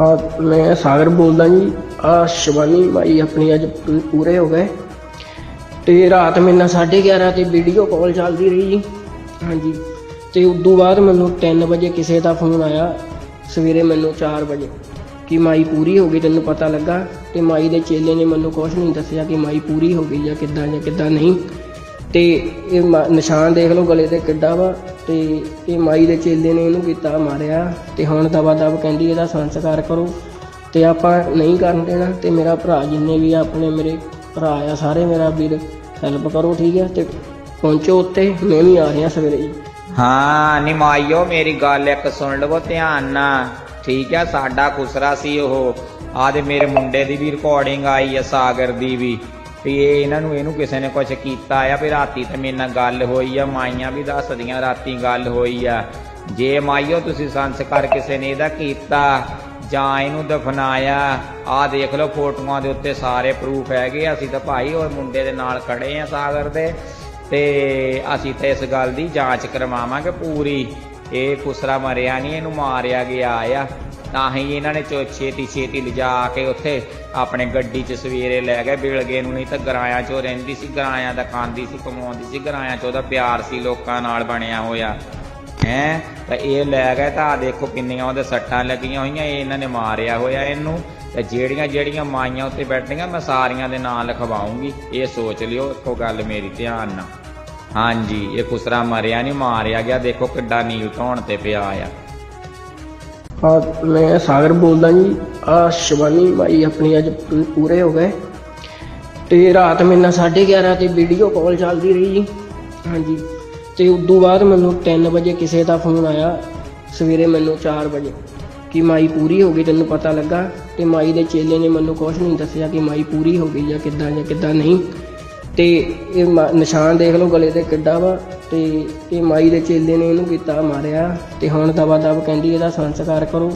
ਹਾਂ ਮੈਂ ਸਾਗਰ ਬੋਲਦਾ ਜੀ। ਆ ਸ਼ਿਵਾਨੀ ਮਾਈ ਆਪਣੀ ਅੱਜ ਪੂਰੇ ਹੋ ਗਏ। ਤੇ ਰਾਤ ਮੇਰੇ ਨਾਲ 11:30 ਤੇ ਵੀਡੀਓ ਕਾਲ ਚੱਲਦੀ ਰਹੀ ਜੀ। ਹਾਂਜੀ। ਤੇ ਉਦੋਂ ਬਾਅਦ ਮੈਨੂੰ 3 ਵਜੇ ਕਿਸੇ ਦਾ ਫੋਨ ਆਇਆ। ਸਵੇਰੇ ਮੈਨੂੰ 4 ਵਜੇ ਕਿ ਮਾਈ ਪੂਰੀ ਹੋ ਗਈ ਤੈਨੂੰ ਪਤਾ ਲੱਗਾ। ਤੇ ਮਾਈ ਦੇ ਚੇਲੇ ਨੇ ਮੈਨੂੰ ਕੁਝ ਨਹੀਂ ਦੱਸਿਆ ਕਿ ਮਾਈ ਪੂਰੀ ਹੋ ਗਈ ਜਾਂ ਕਿੱਦਾਂ ਜਾਂ ਕਿੱਦਾਂ ਨਹੀਂ। ਤੇ ਇਹ ਮ- ਨਿਸ਼ਾਨ ਦੇਖ ਲਓ ਗਲੇ ਤੇ ਕਿੱਡਾ ਵਾ। ਤੇ ਇਹ ਮਾਈ ਦੇ ਚੇਲੇ ਨੇ ਇਹਨੂੰ ਕੀਤਾ ਮਾਰਿਆ ਤੇ ਹੁਣ ਦਵਾ ਦਵ ਕਹਿੰਦੀ ਇਹਦਾ ਸੰਸਕਾਰ ਕਰੋ ਤੇ ਆਪਾਂ ਨਹੀਂ ਕਰਨ ਦੇਣਾ ਤੇ ਮੇਰਾ ਭਰਾ ਜਿੰਨੇ ਵੀ ਆ ਆਪਣੇ ਮੇਰੇ ਭਰਾ ਆ, ਸਾਰੇ ਮੇਰਾ ਵੀਰ ਹੈਲਪ ਕਰੋ, ਠੀਕ ਹੈ ਤੇ ਪਹੁੰਚੋ ਉੱਤੇ ਮੈਂ ਵੀ ਆ ਰਿਹਾ ਸਵੇਰੇ ਜੀ ਹਾਂ ਨਿਮਾਇਓ ਮੇਰੀ ਗੱਲ ਇੱਕ ਸੁਣ ਲਵੋ ਧਿਆਨ ਨਾਲ। ਠੀਕ ਆ, ਸਾਡਾ ਖੁਸਰਾ ਸੀ ਉਹ। ਆਦੇ ਮੇਰੇ ਮੁੰਡੇ ਦੀ ਵੀ ਰਿਕਾਰਡਿੰਗ ਆਈ ਆ, ਸਾਗਰ ਦੀ ਵੀ। ਵੀ ਇਹ ਇਹਨਾਂ ਨੂੰ, ਇਹਨੂੰ ਕਿਸੇ ਨੇ ਕੁਝ ਕੀਤਾ ਆ, ਵੀ ਰਾਤੀ ਤੇ ਮੇਰੇ ਨਾਲ ਗੱਲ ਹੋਈ ਆ, ਮਾਈਆਂ ਵੀ ਦੱਸਦੀਆਂ ਰਾਤੀ ਗੱਲ ਹੋਈ ਆ। ਜੇ ਮਾਈਓ ਤੁਸੀਂ ਸੰਸਕਾਰ ਕਿਸੇ ਨੇ ਇਹਦਾ ਕੀਤਾ, ਜਾਂ ਇਹਨੂੰ ਦਫਨਾਇਆ, ਆਹ ਦੇਖ ਲਓ ਫੋਟੋਆਂ ਦੇ ਉੱਤੇ ਸਾਰੇ ਪ੍ਰੂਫ ਹੈਗੇ ਅਸੀਂ ਤਾਂ ਭਾਈ ਉਹ ਮੁੰਡੇ ਦੇ ਨਾਲ ਖੜੇ ਆ ਸਾਗਰ ਦੇ, ਤੇ ਅਸੀਂ ਤੇ ਇਸ ਗੱਲ ਦੀ ਜਾਂਚ ਕਰਵਾਵਾਂਗੇ ਪੂਰੀ। ਇਹ ਖੁਸਰਾ ਮਰਿਆ ਨਹੀਂ ਇਹਨੂੰ ਮਾਰਿਆ ਗਿਆ ਆ। ਤਾਂ ਹੀ ਇਹਨਾਂ ਨੇ ਚੋ ਛੇਤੀ ਛੇਤੀ ਲਿਜਾ ਕੇ ਉੱਥੇ ਆਪਣੇ ਗੱਡੀ 'ਚ ਸਵੇਰੇ ਲੈ ਗਏ ਬਿਲਗੇ ਨੂੰ ਨਹੀਂ ਤਾਂ ਗਰਾਇਆਂ 'ਚੋਂ ਰਹਿੰਦੀ ਸੀ, ਗਰਾਇਆਂ ਦਾ ਖਾਂਦੀ ਸੀ, ਕਮਾਉਂਦੀ ਸੀ, ਗਰਾਇਆਂ 'ਚ ਉਹਦਾ ਪਿਆਰ ਸੀ, ਲੋਕਾਂ ਨਾਲ ਬਣਿਆ ਹੋਇਆ। ਹੈ? ਤਾਂ ਇਹ ਲੈ ਗਏ, ਤਾਂ ਦੇਖੋ ਕਿੰਨੀਆਂ ਉਹਦੇ ਸੱਟਾਂ ਲੱਗੀਆਂ ਹੋਈਆਂ, ਇਹ ਇਹਨਾਂ ਨੇ ਮਾਰਿਆ ਹੋਇਆ ਇਹਨੂੰ। ਤੇ ਜਿਹੜੀਆਂ ਜਿਹੜੀਆਂ ਮਾਈਆਂ ਉੱਤੇ ਬੈਠੀਆਂ, ਮੈਂ ਸਾਰੀਆਂ ਦੇ ਨਾਂ ਲਿਖਵਾਉਂਗੀ। ਇਹ ਸੋਚ ਲਿਓ, ਇੱਕੋ ਗੱਲ ਮੇਰੀ, ਧਿਆਨ ਨਾਲ। ਹਾਂਜੀ, ਇਹ ਖੁਸਰਾ ਮਰਿਆ ਨਹੀਂ ਮਾਰਿਆ ਗਿਆ, ਦੇਖੋ ਕਿੱਡਾ ਨੀਲ ਧੌਣ ਤੇ ਪਿਆ ਆ। ਹਾਂ ਮੈਂ ਸਾਗਰ ਬੋਲਦਾ ਜੀ। ਆ ਸ਼ਿਵਾਨੀ ਮਾਈ ਆਪਣੀ ਅੱਜ ਪੂਰੇ ਹੋ ਗਏ। ਤੇ ਰਾਤ ਮੇਰੇ ਨਾਲ 11:30 ਤੇ ਵੀਡੀਓ ਕਾਲ ਚੱਲਦੀ ਰਹੀ ਜੀ। ਹਾਂਜੀ। ਤੇ ਉਦੋਂ ਬਾਅਦ ਮੈਨੂੰ 3 ਵਜੇ ਕਿਸੇ ਦਾ ਫੋਨ ਆਇਆ। ਸਵੇਰੇ ਮੈਨੂੰ 4 ਵਜੇ। ਕਿ ਮਾਈ ਪੂਰੀ ਹੋ ਗਈ, ਤੈਨੂੰ ਪਤਾ ਲੱਗਾ। ਤੇ ਮਾਈ ਦੇ ਚੇਲੇ ਨੇ ਮੈਨੂੰ ਕੁਝ ਨਹੀਂ ਦੱਸਿਆ ਕਿ ਮਾਈ ਪੂਰੀ ਹੋ ਗਈ ਜਾਂ ਕਿੱਦਾਂ ਜਾਂ ਕਿੱਦਾਂ ਨਹੀਂ। ਤੇ ਇਹ ਮ- ਨਿਸ਼ਾਨ ਦੇਖ ਲਓ ਗਲੇ ਤੇ ਕਿੱਡਾ ਵਾ, ਤੇ ਇਹ ਮਾਈ ਦੇ ਚੇਲੇ ਨੇ ਇਹਨੂੰ ਕੀਤਾ ਮਾਰਿਆ, ਤੇ ਹੁਣ ਦਵਾ ਦਵ ਕਹਿੰਦੀ ਇਹਦਾ ਸੰਸਕਾਰ ਕਰੋ,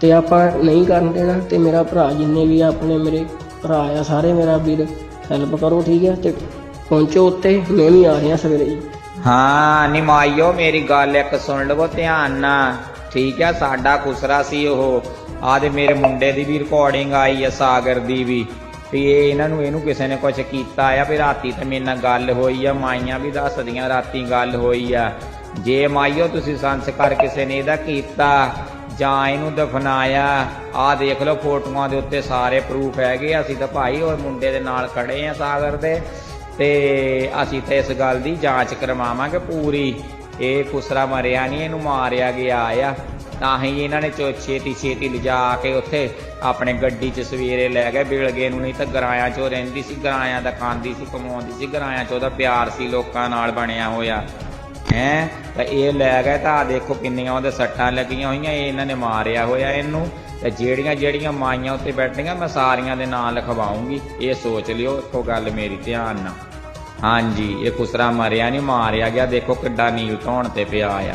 ਤੇ ਆਪਾਂ ਨਹੀਂ ਕਰਨ ਦੇਣਾ, ਤੇ ਮੇਰਾ ਭਰਾ ਜਿੰਨੇ ਵੀ ਆ, ਆਪਣੇ ਮੇਰੇ ਭਰਾ ਆ, ਸਾਰੇ ਮੇਰਾ ਵੀਰ ਹੈਲਪ ਕਰੋ, ਠੀਕ ਹੈ ਤੇ ਪਹੁੰਚੋ ਉੱਤੇ ਮੈਂ ਵੀ ਆ ਰਿਹਾ ਸਵੇਰੇ ਜੀ ਹਾਂ ਨਿਮਾਇਓ ਮੇਰੀ ਗੱਲ ਇੱਕ ਸੁਣ ਲਵੋ ਧਿਆਨ ਨਾਲ, ਠੀਕ ਆ, ਸਾਡਾ ਖੁਸਰਾ ਸੀ ਉਹ ਆਦੇ ਮੇਰੇ ਮੁੰਡੇ ਦੀ ਵੀ ਰਿਕਾਰਡਿੰਗ ਆਈ ਆ, ਸਾਗਰ ਦੀ ਵੀ। ਵੀ ਇਹ ਇਹਨਾਂ ਨੂੰ ਇਹਨੂੰ ਕਿਸੇ ਨੇ ਕੁਝ ਕੀਤਾ ਆ ਵੀ ਰਾਤੀ ਤੇ ਮੇਰੇ ਨਾਲ ਗੱਲ ਹੋਈ ਆ, ਮਾਈਆਂ ਵੀ ਦੱਸਦੀਆਂ ਰਾਤੀ ਗੱਲ ਹੋਈ ਆ। ਜੇ ਮਾਈਓ ਤੁਸੀਂ ਸੰਸਕਾਰ ਕਿਸੇ ਨੇ ਇਹਦਾ ਕੀਤਾ, ਜਾਂ ਇਹਨੂੰ ਦਫਨਾਇਆ, ਆਹ ਦੇਖ ਲਓ ਫੋਟੋਆਂ ਦੇ ਉੱਤੇ ਸਾਰੇ ਪ੍ਰੂਫ ਹੈਗੇ ਅਸੀਂ ਤਾਂ ਭਾਈ ਉਹ ਮੁੰਡੇ ਦੇ ਨਾਲ ਖੜੇ ਆ ਸਾਗਰ ਦੇ, ਤੇ ਅਸੀਂ ਤਾਂ ਇਸ ਗੱਲ ਦੀ ਜਾਂਚ ਕਰਵਾਵਾਂਗੇ ਪੂਰੀ। ਇਹ ਖੁਸਰਾ ਮਰਿਆ ਨਹੀਂ ਇਹਨੂੰ ਮਾਰਿਆ ਗਿਆ ਆ। ਤਾਂ ਹੀ ਇਹਨਾਂ ਨੇ ਚੋ ਛੇਤੀ ਛੇਤੀ ਲਿਜਾ ਕੇ ਉੱਥੇ ਆਪਣੇ ਗੱਡੀ 'ਚ ਸਵੇਰੇ ਲੈ ਗਏ ਬਿਲਗੇ ਨੂੰ ਨਹੀਂ ਤਾਂ ਗਰਾਇਆਂ 'ਚੋਂ ਰਹਿੰਦੀ ਸੀ, ਗਰਾਇਆਂ ਦਾ ਖਾਂਦੀ ਸੀ, ਕਮਾਉਂਦੀ ਸੀ, ਗਰਾਇਆਂ 'ਚ ਉਹਦਾ ਪਿਆਰ ਸੀ, ਲੋਕਾਂ ਨਾਲ ਬਣਿਆ ਹੋਇਆ। ਹੈ? ਤਾਂ ਇਹ ਲੈ ਗਏ ਤਾਂ ਦੇਖੋ ਕਿੰਨੀਆਂ ਉਹਦੇ ਸੱਟਾਂ ਲੱਗੀਆਂ ਹੋਈਆਂ, ਇਹ ਇਹਨਾਂ ਨੇ ਮਾਰਿਆ ਹੋਇਆ ਇਹਨੂੰ। ਤੇ ਜਿਹੜੀਆਂ ਜਿਹੜੀਆਂ ਮਾਈਆਂ ਉੱਤੇ ਬੈਠੀਆਂ, ਮੈਂ ਸਾਰੀਆਂ ਦੇ ਨਾਂ ਲਿਖਵਾਉਂਗੀ। ਇਹ ਸੋਚ ਲਿਓ, ਇੱਕੋ ਗੱਲ ਮੇਰੀ, ਧਿਆਨ ਨਾਲ। ਹਾਂਜੀ, ਇਹ ਖੁਸਰਾ ਮਰਿਆ ਨਹੀਂ ਮਾਰਿਆ ਗਿਆ, ਦੇਖੋ ਕਿੱਡਾ ਨੀਲ ਧੌਣ ਤੇ ਪਿਆ ਆ।